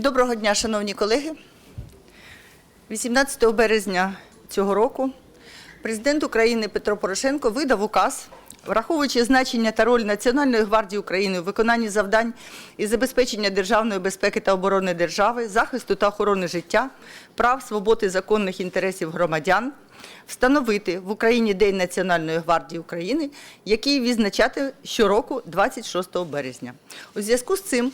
Доброго дня, шановні колеги. 18 березня цього року президент України Петро Порошенко видав указ, враховуючи значення та роль Національної гвардії України у виконанні завдань і забезпечення державної безпеки та оборони держави, захисту та охорони життя, прав, свобод і законних інтересів громадян, встановити в Україні День Національної гвардії України, який відзначати щороку 26 березня. У зв'язку з цим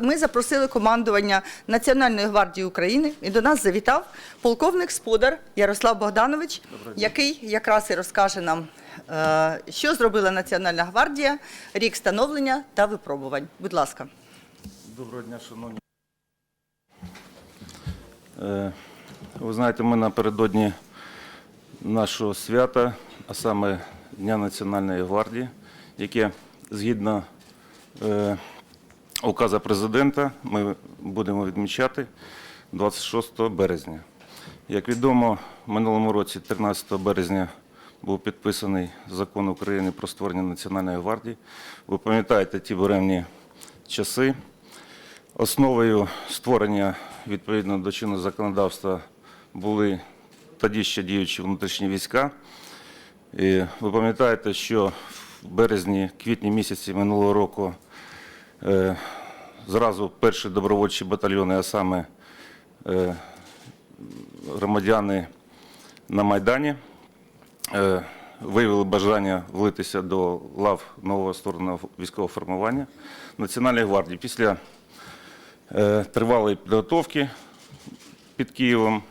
ми, запросили командування Національної гвардії України і до нас завітав полковник Сподар Ярослав Богданович, який якраз і розкаже нам, що зробила Національна гвардія, рік становлення та випробувань. Будь ласка. Доброго дня, шановні. Е, Ви знаєте, ми напередодні нашого свята, а саме Дня Національної гвардії, яке згідно е, указу президента ми будемо відмічати 26 березня. Як відомо, минулому році, 13 березня, був підписаний закон України про створення Національної гвардії. Ви пам'ятаєте ті буремні часи. Основою створення відповідно до чинного законодавства були тоді ще діючі внутрішні війська. І ви пам'ятаєте, що в березні, квітні місяці минулого року е, зразу перші добровольчі батальйони, а саме е, громадяни на Майдані, виявили бажання влитися до лав нового створеного військового формування Національної гвардії. Після е, тривалої підготовки під Києвом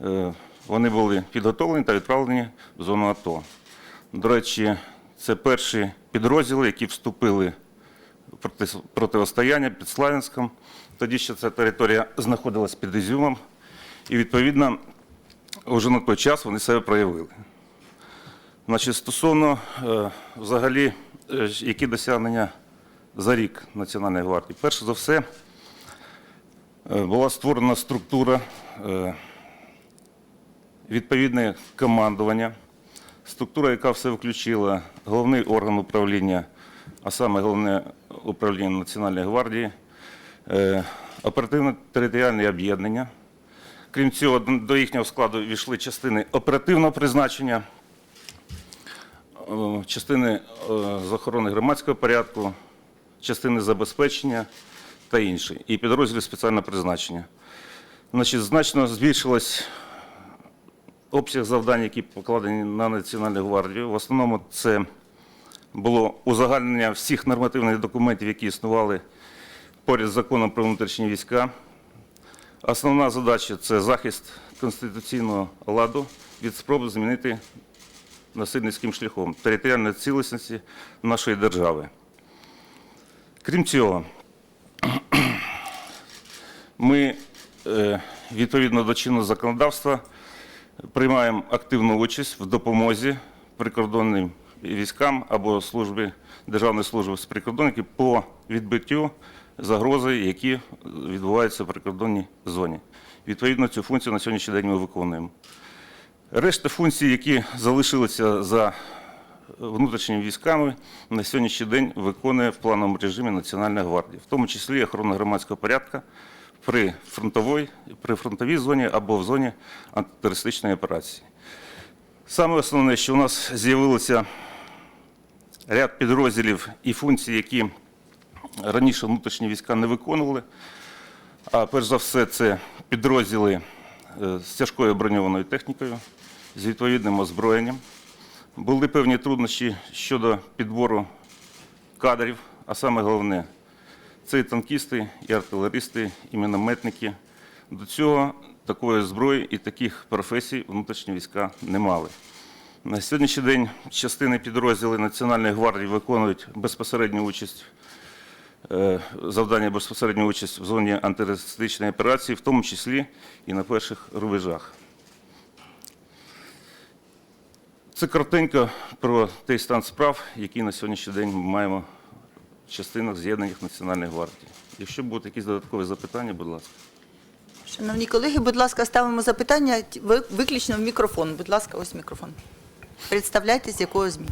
е, вони були підготовлені та відправлені в зону АТО. До речі, це перші підрозділи, які вступили в проти- протистояння під Славянськом. Тоді ще ця територія знаходилась під Ізюмом, і відповідно вже на той час вони себе проявили. Значить, стосовно е, взагалі, е, які досягнення за рік Національної гвардії. Перше за все, е, була створена структура, відповідне командування, структура, яка все включила головний орган управління, а саме головне управління Національної гвардії, оперативно-територіальне об'єднання. Крім цього, до їхнього складу війшли частини оперативного призначення, частини е, з охорони громадського порядку, частини забезпечення та інші, і підрозділи спеціального призначення. Значить, значно збільшилось обсяг завдань, які покладені на Національну гвардію. В основному це було узагальнення всіх нормативних документів, які існували поряд з законом про внутрішні війська. Основна задача це захист конституційного ладу від спроби змінити насильницьким шляхом територіальної цілісності нашої держави. Крім цього, ми е, відповідно до чинного законодавства приймаємо активну участь в допомозі прикордонним військам або службі Державної служби з прикордонників по відбиттю загрози, які відбуваються в прикордонній зоні. Відповідно, цю функцію на сьогоднішній день ми виконуємо. Решта функцій, які залишилися за внутрішніми військами, на сьогоднішній день виконує в плановому режимі Національна гвардія, в тому числі охорона громадського порядку при фронтовій, при фронтовій зоні або в зоні антитерористичної операції. Саме основне, що у нас з'явилося ряд підрозділів і функцій, які раніше внутрішні війська не виконували. А перш за все, це підрозділи з тяжкою броньованою технікою, з відповідним озброєнням. Були певні труднощі щодо підбору кадрів, а саме головне це і танкісти, і артилеристи, і мінометники. До цього такої зброї і таких професій внутрішні війська не мали. На сьогоднішній день частини підрозділів Національної гвардії виконують безпосередню участь е, завдання безпосередньої участь в зоні антитерористичної операції, в тому числі і на перших рубежах. Це коротенько про той стан справ, який на сьогоднішній день ми маємо в частинах з'єднаних Національної гвардії. Якщо будуть якісь додаткові запитання, будь ласка. Шановні колеги, будь ласка, ставимо запитання ви- виключно в мікрофон. Будь ласка, ось мікрофон. Представляйтесь, з якого ЗМІ.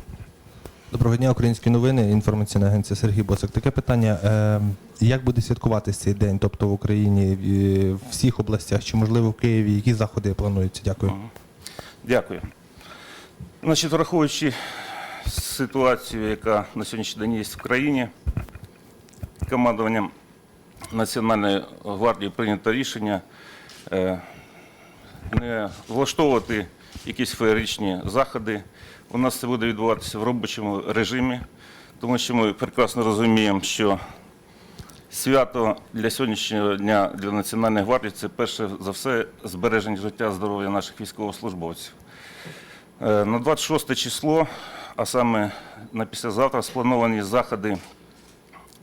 Доброго дня, українські новини, інформаційна агенція Сергій Боцик. Таке питання: е, як буде святкуватись цей день, тобто в Україні, в всіх областях, чи можливо в Києві, які заходи плануються? Дякую. Дякую. Значить, враховуючи ситуацію, яка на сьогоднішній день є в країні, командуванням Національної гвардії прийнято рішення е, не влаштовувати якісь феєричні заходи. У нас це буде відбуватися в робочому режимі, тому що ми прекрасно розуміємо, що Свято для сьогоднішнього дня для Національної гвардії це перше за все збереження життя здоров'я наших військовослужбовців. Е, На 26 число, а саме на післязавтра, сплановані заходи,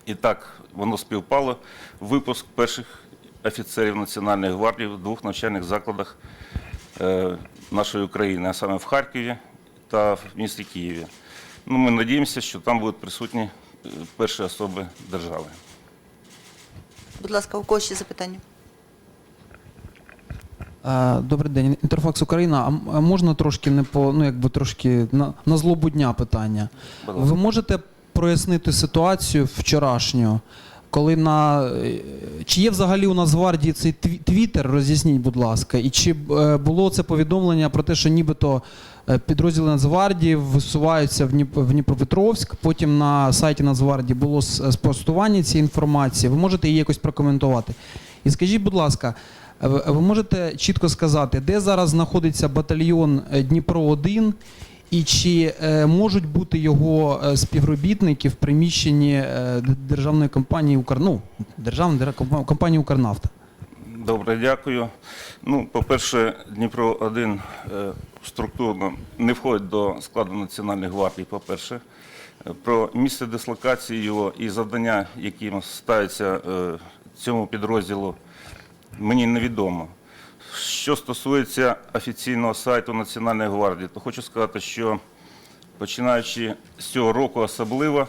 і так воно співпало, випуск перших офіцерів Національної гвардії в двох навчальних закладах е, нашої України, а саме в Харкові та в місті Києві. Ну, ми надіємося, що там будуть присутні е, перші особи держави. Будь ласка, у кого ще запитання? Добрий день, Інтерфакс Україна. А можна трошки не по ну якби трошки на, на злобу дня питання? Ви можете прояснити ситуацію вчорашню, коли на е, чи є взагалі у нас гвардії цей тві- твіттер, роз'ясніть, будь ласка, і чи е, було це повідомлення про те, що нібито підрозділи Нацгвардії висуваються в Дніп- Дніпропетровськ. Потім на сайті Нацгвардії було спростування цієї інформації. Ви можете її якось прокоментувати? І скажіть, будь ласка, е, ви можете чітко сказати, де зараз знаходиться батальйон е, Дніпро 1 і чи е, можуть бути його е, співробітники в приміщенні е, державної компанії Укр... ну, державної дер- компанії Укрнафта? Добре, дякую. Ну, по-перше, Дніпро 1 е, структурно не входить до складу Національної гвардії, по-перше. Е, Про місце дислокації його і завдання, які ставляться е, цьому підрозділу, мені невідомо. Що стосується офіційного сайту Національної гвардії, то хочу сказати, що починаючи з цього року особливо,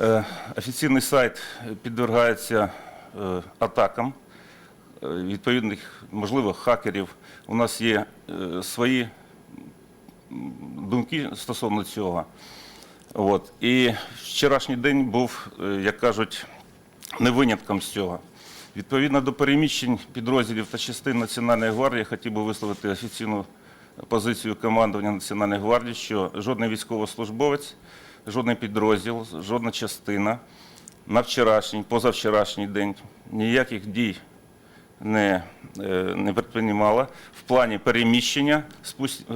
е, офіційний сайт підвергається атакам відповідних, можливо, хакерів. У нас є свої думки стосовно цього. От. І вчорашній день був, е, як кажуть, не винятком з цього. Відповідно до переміщень підрозділів та частин Національної гвардії, хотів би висловити офіційну позицію командування Національної гвардії, що жодний військовослужбовець, жодний підрозділ, жодна частина на вчорашній, позавчорашній день ніяких дій не, е, не предприймала в плані переміщення з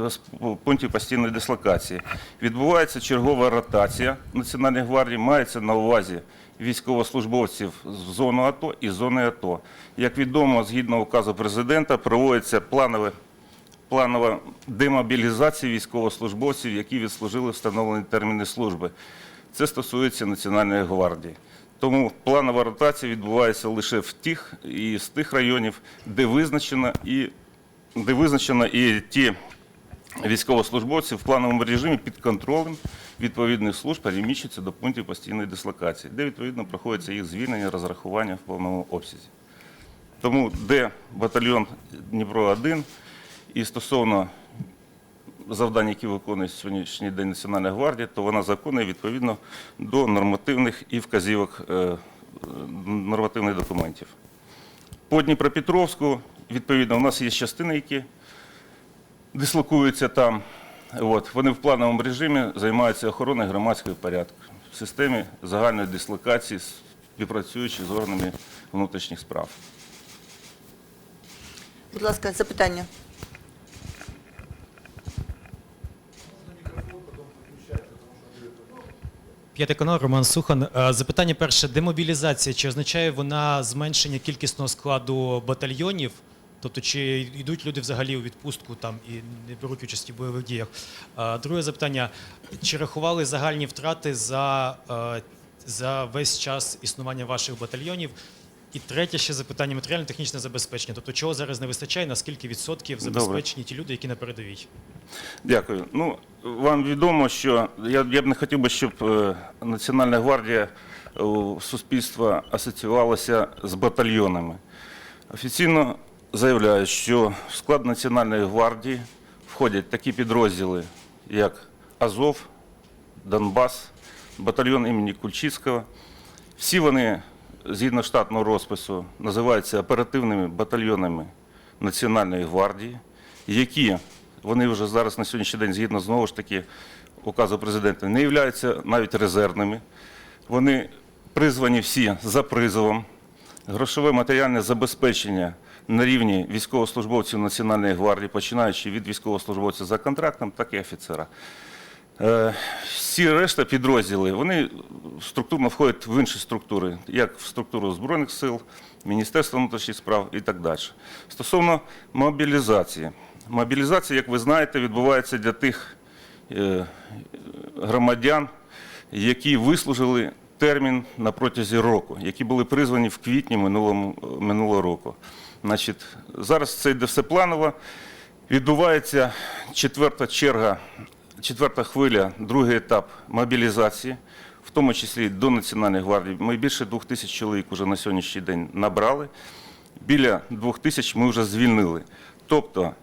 з пунктів постійної дислокації. Відбувається чергова ротація Національної гвардії, мається на увазі військовослужбовців з зону АТО і зони АТО. Як відомо, згідно указу президента, проводиться планове планова демобілізація військовослужбовців, які відслужили встановлені терміни служби. Це стосується Національної гвардії. Тому планова ротація відбувається лише в тих і з тих районів, де визначено і де визначено і ті військовослужбовці в плановому режимі під контролем відповідних служб переміщуються до пунктів постійної дислокації, де відповідно проходиться їх звільнення, розрахування в повному обсязі. Тому де батальйон Дніпро 1 і стосовно завдань, які виконує сьогоднішній день Національна гвардія, то вона виконує відповідно до нормативних і вказівок е, е, нормативних документів. По Дніпропетровську, відповідно, у нас є частини, які дислокуються там. От, вони в плановому режимі займаються охороною громадського порядку в системі загальної дислокації, співпрацюючи з органами внутрішніх справ. Будь ласка, запитання. П'ятий канал, Роман Сухан. Е, Запитання перше. Демобілізація, чи означає вона зменшення кількісного складу батальйонів? Тобто, чи йдуть люди взагалі у відпустку там і не беруть участі в бойових діях? Е, Друге запитання. Чи рахували загальні втрати за, е, за весь час існування ваших батальйонів? І третє ще запитання матеріально-технічне забезпечення. Тобто, чого зараз не вистачає, на скільки відсотків забезпечені ті люди, які на передовій? Дякую. Ну, вам відомо, що я, я б не хотів би, щоб е, Національна гвардія у суспільства асоціювалася з батальйонами. Офіційно заявляю, що в склад Національної гвардії входять такі підрозділи, як Азов, Донбас, батальйон імені Кульчицького. Всі вони, згідно штатного розпису, називаються оперативними батальйонами Національної гвардії, які вони вже зараз на сьогоднішній день, згідно знову ж таки указу президента, не являються навіть резервними. Вони призвані всі за призовом. Грошове матеріальне забезпечення на рівні військовослужбовців Національної гвардії, починаючи від військовослужбовця за контрактом, так і офіцера. Е, Всі решта підрозділи вони структурно входять в інші структури, як в структуру Збройних сил, Міністерства внутрішніх справ і так далі. Стосовно мобілізації. Мобілізація, як ви знаєте, відбувається для тих е, громадян, які вислужили термін на протязі року, які були призвані в квітні минулого року. Значить, зараз це йде все планово. Відбувається четверта черга, четверта хвиля, другий етап мобілізації, в тому числі до Національної гвардії. Ми більше двох тисяч чоловік вже на сьогоднішній день набрали. Біля двох тисяч ми вже звільнили. Тобто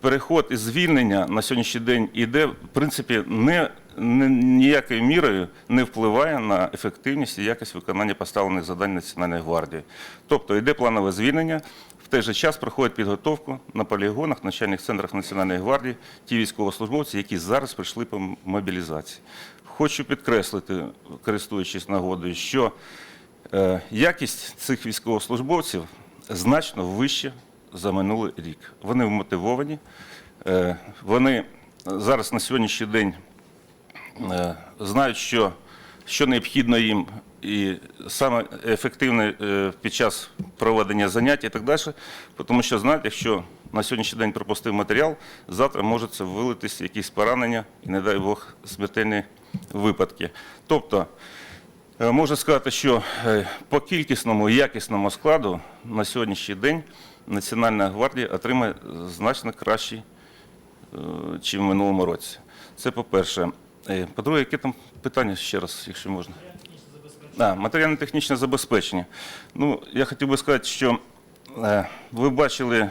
переход і звільнення на сьогоднішній день іде, в принципі, не, не ніякою мірою не впливає на ефективність і якість виконання поставлених завдань Національної гвардії. Тобто йде планове звільнення. В той же час проходять підготовку на полігонах, навчальних центрах Національної гвардії, ті військовослужбовці, які зараз прийшли по мобілізації. Хочу підкреслити, користуючись нагодою, що е, якість цих військовослужбовців значно вища за минулий рік. Вони вмотивовані, е, вони зараз на сьогоднішній день знають, що, що необхідно їм, і саме ефективне е, під час проведення занять і так далі, тому що знають, якщо на сьогоднішній день пропустив матеріал, завтра може це вилитися якісь поранення і, не дай Бог, смертельні випадки. Тобто, Е, Можна сказати, що е, по кількісному і якісному складу на сьогоднішній день Національна гвардія отримає значно кращий, е, чим в минулому році. Це по-перше. Е, По-друге, яке там питання ще раз, якщо можна? А, матеріально-технічне забезпечення. Ну, я хотів би сказати, що е, ви бачили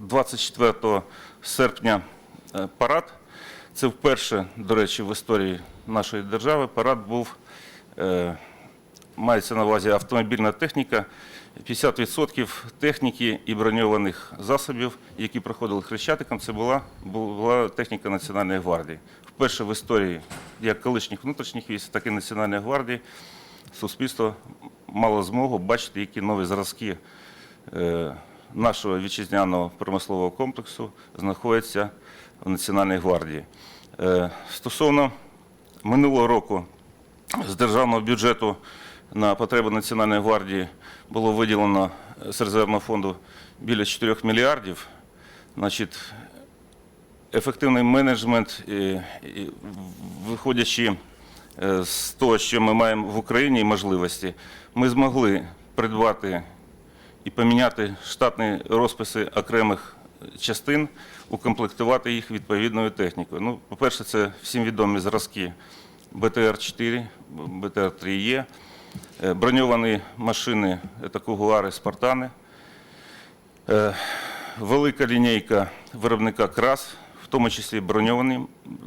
24 серпня е, парад. Це вперше, до речі, в історії нашої держави парад був, е, мається на увазі автомобільна техніка, 50% техніки і броньованих засобів, які проходили Хрещатиком, це була, була техніка Національної гвардії. Вперше в історії як колишніх внутрішніх військ, так і Національної гвардії суспільство мало змогу бачити, які нові зразки е, нашого вітчизняного промислового комплексу знаходяться в Національній гвардії. Е, Стосовно минулого року з державного бюджету на потреби Національної гвардії було виділено з резервного фонду біля 4 мільярдів. Значить, ефективний менеджмент, і, і, виходячи е, з того, що ми маємо в Україні і можливості, ми змогли придбати і поміняти штатні розписи окремих частин, укомплектувати їх відповідною технікою. Ну, по-перше, це всім відомі зразки БТР-4, БТР-3Е, е, броньовані машини це Кугуари, Спартани, Е, велика лінійка виробника КРАС, в тому числі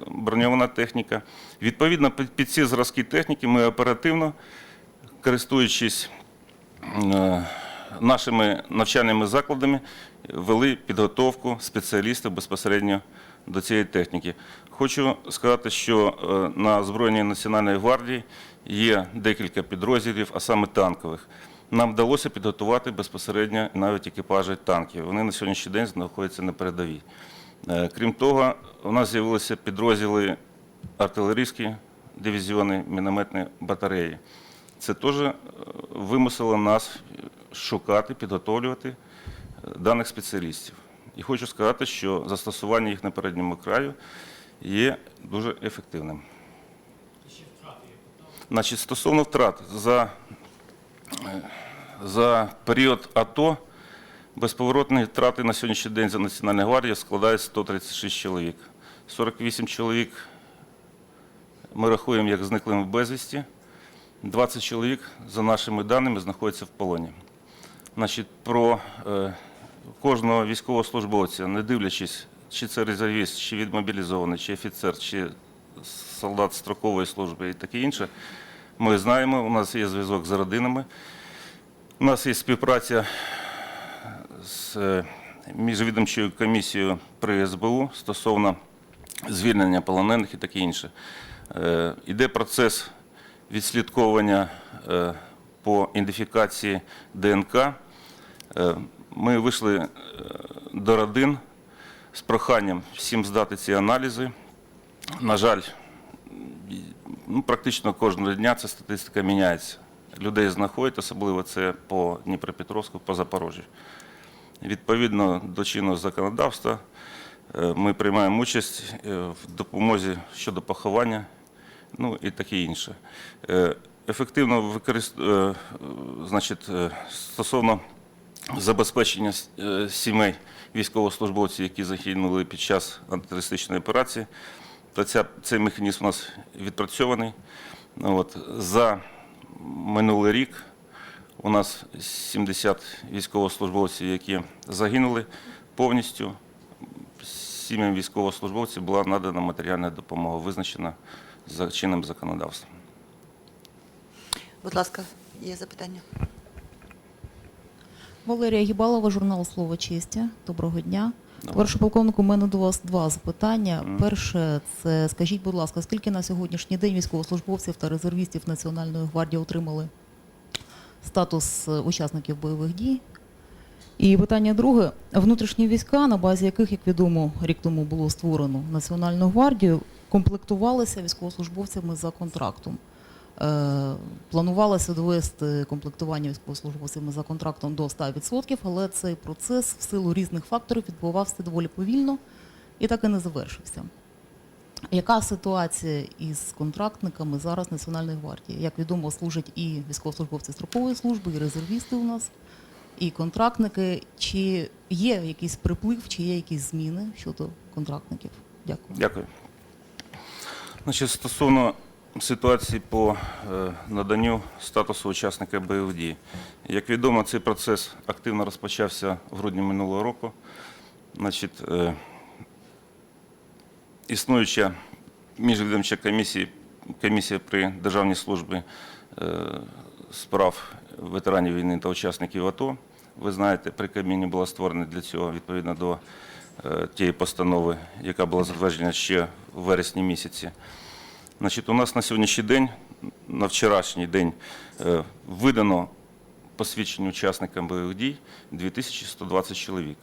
броньована техніка. Відповідно, під, ці зразки техніки ми оперативно, користуючись е, нашими навчальними закладами, вели підготовку спеціалістів безпосередньо до цієї техніки. Хочу сказати, що е, на озброєнні Національної гвардії є декілька підрозділів, а саме танкових. Нам вдалося підготувати безпосередньо навіть екіпажі танків. Вони на сьогоднішній день знаходяться на передовій. Е, Крім того, у нас з'явилися підрозділи артилерійські дивізіони, мінометні батареї. Це теж е, вимусило нас шукати, підготовлювати е, даних спеціалістів. І хочу сказати, що застосування їх на передньому краю є дуже ефективним. Значить, стосовно втрат, за, е, за період АТО безповоротні втрати на сьогоднішній день за Національною гвардією складають 136 чоловік. 48 чоловік ми рахуємо як зниклими безвісті. 20 чоловік, за нашими даними, знаходяться в полоні. Значить, про е, кожного військовослужбовця, не дивлячись, чи це резервіст, чи відмобілізований, чи офіцер, чи солдат строкової служби і таке інше. Ми знаємо, у нас є зв'язок з родинами. У нас є співпраця з е, міжвідомчою комісією при СБУ стосовно звільнення полонених і таке інше. Е, Іде процес відслідковування е, по ідентифікації ДНК. Ми вийшли до родин з проханням всім здати ці аналізи. На жаль, ну, практично кожного дня ця статистика міняється. Людей знаходять, особливо це по Дніпропетровську, по Запорожжю. Відповідно до чинного законодавства, е, ми приймаємо участь е, в допомозі щодо поховання, ну і таке інше. Е, Ефективно використовуємо, значить, стосовно забезпечення сімей військовослужбовців, які загинули під час антитерористичної операції, то ця, цей механізм у нас відпрацьований. Ну, От, за минулий рік у нас 70 військовослужбовців, які загинули повністю. Сім'ям військовослужбовців була надана матеріальна допомога, визначена за чинним законодавством. Будь ласка, є запитання? Валерія Гібалова, журнал Слово честі. Доброго дня. Товаришу полковнику, у мене до вас два запитання. Перше, це скажіть, будь ласка, скільки на сьогоднішній день військовослужбовців та резервістів Національної гвардії отримали статус е, учасників бойових дій? І питання друге: внутрішні війська, на базі яких, як відомо, рік тому було створено Національну гвардію, комплектувалися військовослужбовцями за контрактом. Е, Планувалося довести комплектування військовослужбовцями за контрактом до 100%, але цей процес в силу різних факторів відбувався доволі повільно і так і не завершився. Яка ситуація із контрактниками зараз Національної гвардії? Як відомо, служать і військовослужбовці строкової служби, і резервісти у нас, і контрактники. Чи є якийсь приплив, чи є якісь зміни щодо контрактників? Дякую. Дякую. Значить, стосовно ситуації по е, наданню статусу учасника бойових дій. Як відомо, цей процес активно розпочався в грудні минулого року. Значить, е, існуюча міжвідомча комісія, комісія при Державній службі е, справ ветеранів війни та учасників АТО. Ви знаєте, при Кабміні була створена для цього відповідно до тієї постанови, яка була затверджена ще в вересні місяці. Значить, у нас на сьогоднішній день, на вчорашній день, е, видано посвідчення учасникам бойових дій 2120 чоловік.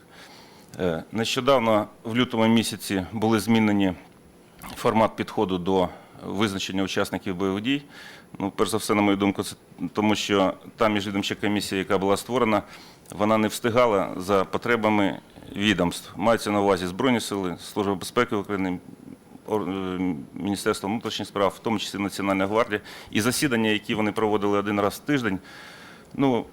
Е, Нещодавно, в лютому місяці, були змінені формат підходу до визначення учасників бойових дій. Ну, перш за все, на мою думку, це тому, що та міжвідомча комісія, яка була створена, вона не встигала за потребами відомств. Мається на увазі Збройні сили, Служба безпеки України, е, внутрішніх справ, в тому числі Національна гвардія. І засідання, які вони проводили один раз в тиждень, ну,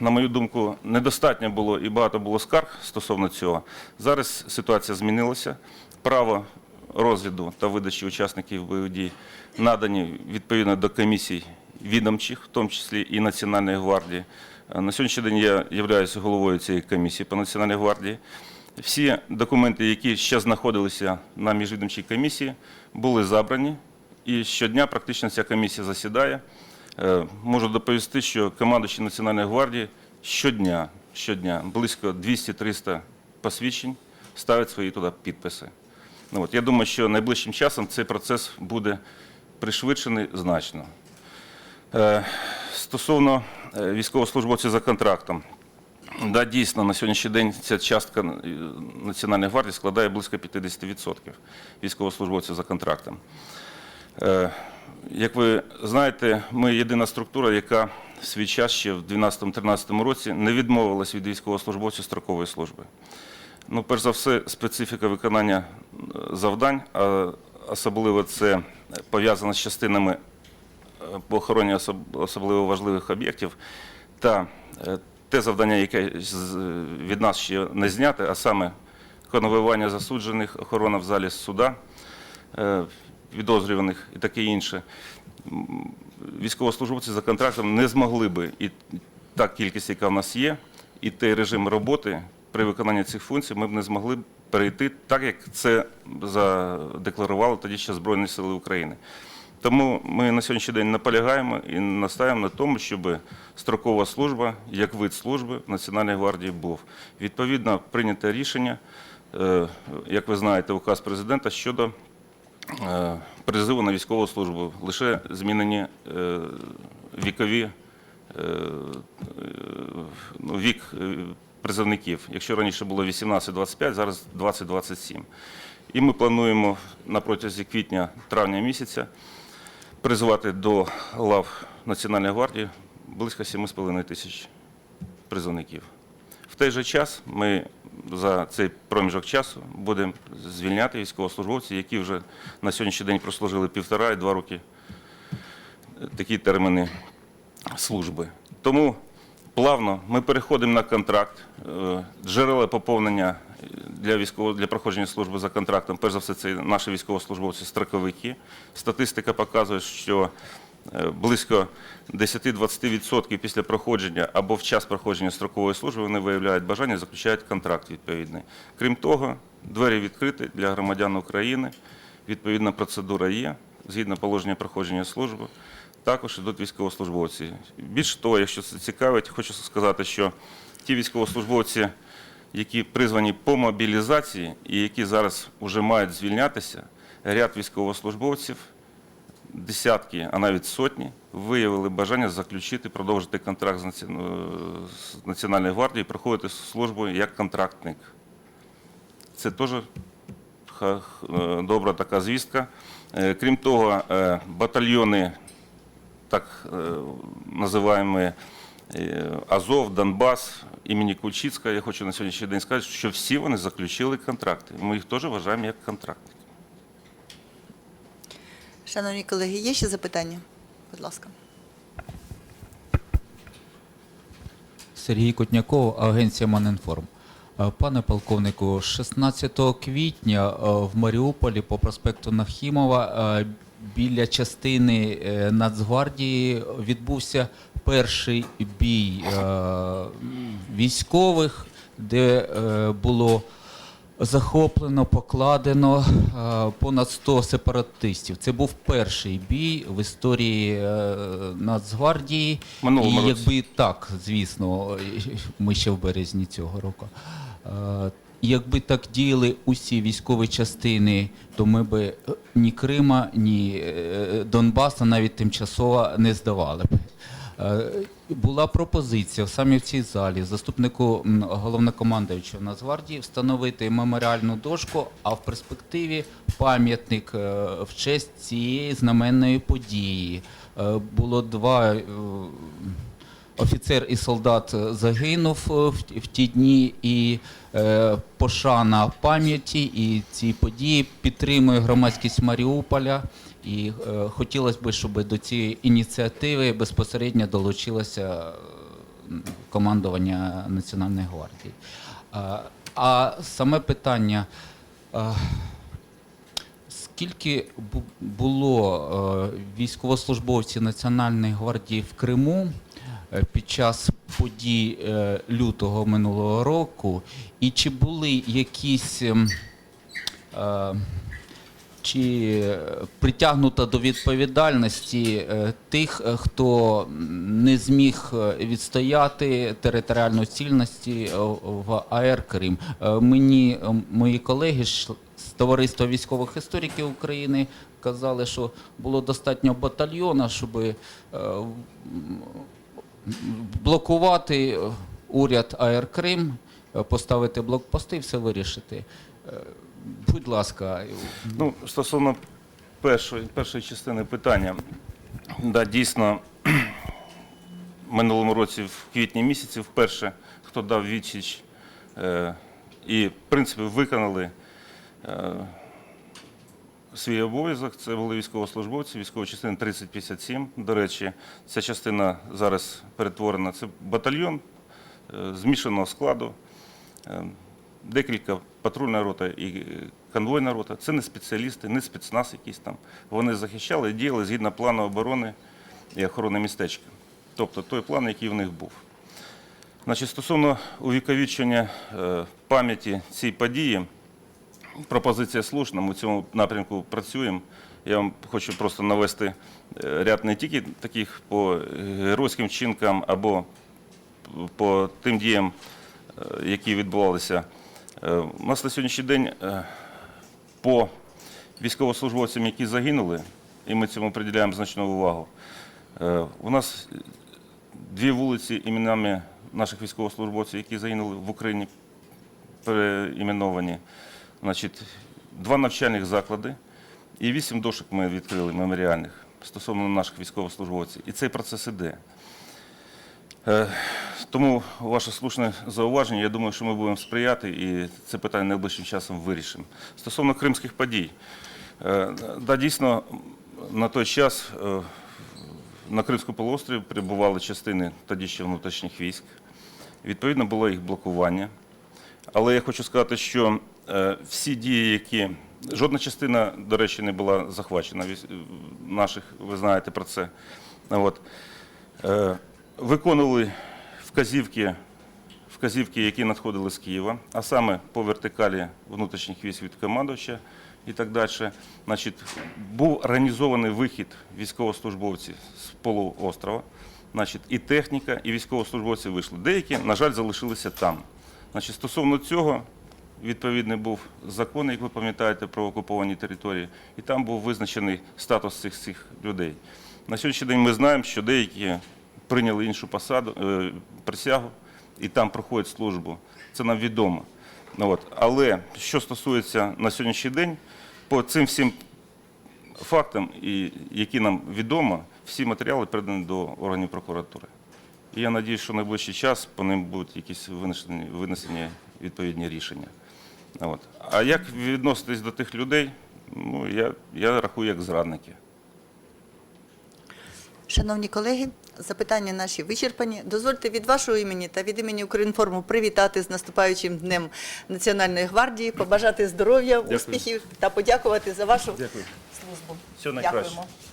на мою думку, недостатньо було і багато було скарг стосовно цього. Зараз ситуація змінилася. Право розгляду та видачі учасників бойових дій надані відповідно до комісій відомчих, в тому числі і Національної гвардії. Е, На сьогоднішній день я являюся головою цієї комісії по Національній гвардії. Всі документи, які ще знаходилися на міжвідомчій комісії, були забрані. І щодня практично ця комісія засідає. Е, Можу доповісти, що командуючий Національної гвардії щодня, щодня близько 200-300 посвідчень ставить свої туди підписи. Ну, от, я думаю, що найближчим часом цей процес буде пришвидшений значно. Е, Стосовно е, військовослужбовців за контрактом. Да, дійсно, на сьогоднішній день ця частка е, Національної гвардії складає близько 50% військовослужбовців за контрактом. Е, Як ви знаєте, ми єдина структура, яка в свій час ще в 2012-2013 році не відмовилась від військовослужбовців строкової служби. Ну, перш за все, специфіка виконання е, завдань, а особливо це пов'язано з частинами по охороні особливо важливих об'єктів, та те завдання, яке від нас ще не зняте, а саме конвоювання засуджених, охорона в залі суда, е, підозрюваних і таке інше. Військовослужбовці за контрактом не змогли би і та кількість, яка в нас є, і той режим роботи при виконанні цих функцій, ми б не змогли перейти так, як це задекларували тоді ще Збройні Сили України. Тому ми на сьогоднішній день наполягаємо і настаємо на тому, щоб строкова служба, як вид служби в Національній гвардії був. Відповідно, прийнято рішення, е, як ви знаєте, указ президента щодо е, призиву на військову службу. Лише змінені е, вікові ну, вік призовників. Якщо раніше було 18-25, зараз 20-27. І ми плануємо на протязі квітня-травня місяця призивати до лав Національної гвардії близько 7,5 тисяч призовників. В той же час ми за цей проміжок часу будемо звільняти військовослужбовців, які вже на сьогоднішній день прослужили півтора і два роки такі терміни служби. Тому плавно ми переходимо на контракт. Е, Джерела поповнення для військово для проходження служби за контрактом, перш за все, це наші військовослужбовці строковики. Статистика показує, що е, близько 10-20% після проходження або в час проходження строкової служби вони виявляють бажання заключають контракт відповідний. Крім того, двері відкриті для громадян України. Відповідна процедура є згідно положення проходження служби. Також йдуть військовослужбовці. Більше того, якщо це цікавить, хочу сказати, що ті військовослужбовці, які призвані по мобілізації і які зараз вже мають звільнятися, ряд військовослужбовців, десятки, а навіть сотні, виявили бажання заключити, продовжити контракт з з Національною гвардією проходити службу як контрактник. Це теж е, добра така звістка. Е, Крім того, е, батальйони, так е, називаємо е, Азов, Донбас, імені Кульчицька, я хочу на сьогоднішній день сказати, що всі вони заключили контракти. Ми їх теж вважаємо як контрактники. Шановні колеги, є ще запитання? Будь ласка. Сергій Котняков, агенція Манінформ. Е, Пане полковнику, 16 квітня е, в Маріуполі по проспекту Нахімова е, біля частини Нацгвардії відбувся перший бій військових, де було захоплено, покладено понад 100 сепаратистів. Це був перший бій в історії Нацгвардії. Минулому І році. якби так, звісно, ми ще в березні цього року. Е, Якби так діяли усі військові частини, то ми би е, ні Крима, ні е, Донбаса навіть тимчасово не здавали б. Була пропозиція саме в цій залі заступнику головнокомандуючого Нацгвардії встановити меморіальну дошку, а в перспективі пам'ятник в честь цієї знаменної події. Було два офіцер і солдат е, загинув е, в, ті- дні, і е, пошана пам'яті і ці події підтримує громадськість Маріуполя. І хотілося б, щоб до цієї ініціативи безпосередньо долучилося командування Національної гвардії. А, саме питання. Скільки було військовослужбовців Національної гвардії в Криму під час подій е, лютого минулого року, і чи були якісь ем, е, чи е, притягнуто до відповідальності е, тих, е, хто не зміг е, відстояти територіальну цільності е, в АР Крим? Е, Мені е, мої колеги з товариства військових істориків України казали, що було достатньо батальйона, щоб е, блокувати е, уряд АР Крим, е, поставити блокпости і все вирішити. Е, Будь ласка, Ну, стосовно першої, першої частини питання, да, дійсно, минулому році, в квітні місяці, вперше, хто дав відсіч е, і, в принципі, виконали е, свій обов'язок, це були військовослужбовці, військова частина 3057. До речі, ця частина зараз перетворена. Це батальйон е, змішаного складу. Е, Декілька патрульна рота і е, конвойна рота. Це не спеціалісти, не спецназ якийсь там. Вони захищали і діяли згідно плану оборони і охорони містечка. Тобто той план, який в них був. Значить, стосовно увіковічення пам'яті цієї події, пропозиція слушна, ми в цьому напрямку працюємо. Я вам хочу просто навести е, ряд не тільки таких по геройським вчинкам або по тим діям, е, які відбувалися. Е, У нас на сьогоднішній день по військовослужбовцям, які загинули, і ми цьому приділяємо значну увагу. У нас дві вулиці іменами наших військовослужбовців, які загинули в Україні, переіменовані. Значить, два навчальних заклади і вісім дошок ми відкрили меморіальних стосовно наших військовослужбовців. І цей процес іде. Е, Тому ваше слушне зауваження, я думаю, що ми будемо сприяти і це питання найближчим часом вирішимо. Стосовно кримських подій, е, да, дійсно, на той час е, на Кримському полуострові перебували частини тоді ще внутрішніх військ. Відповідно, було їх блокування. Але я хочу сказати, що всі дії, які. Жодна частина, до речі, не була захвачена наших, ви знаєте про це. От. Е, виконували вказівки, вказівки, які надходили з Києва, а саме по вертикалі внутрішніх військ від командувача і так далі. Значить, був організований вихід військовослужбовців з полуострова. Значить, і техніка, і військовослужбовці вийшли. Деякі, на жаль, залишилися там. Значить, стосовно цього, відповідний був закон, як ви пам'ятаєте, про окуповані території, і там був визначений статус цих, цих людей. На сьогоднішній день ми знаємо, що деякі прийняли іншу посаду, е, присягу і там проходять службу. Це нам відомо. Ну, от. Але що стосується на сьогоднішній день, по цим всім фактам, і, які нам відомо, всі матеріали передані до органів прокуратури. І я сподіваюся, що найближчий час по ним будуть якісь винесені відповідні рішення. От. А як відноситись до тих людей, ну, я, я рахую як зрадники. Шановні колеги, запитання наші вичерпані. Дозвольте від вашого імені та від імені Укрінформу привітати з наступаючим днем Національної гвардії, побажати здоров'я, Дякую. успіхів та подякувати за вашу Дякую. службу. Всього найкращого. Дякуємо.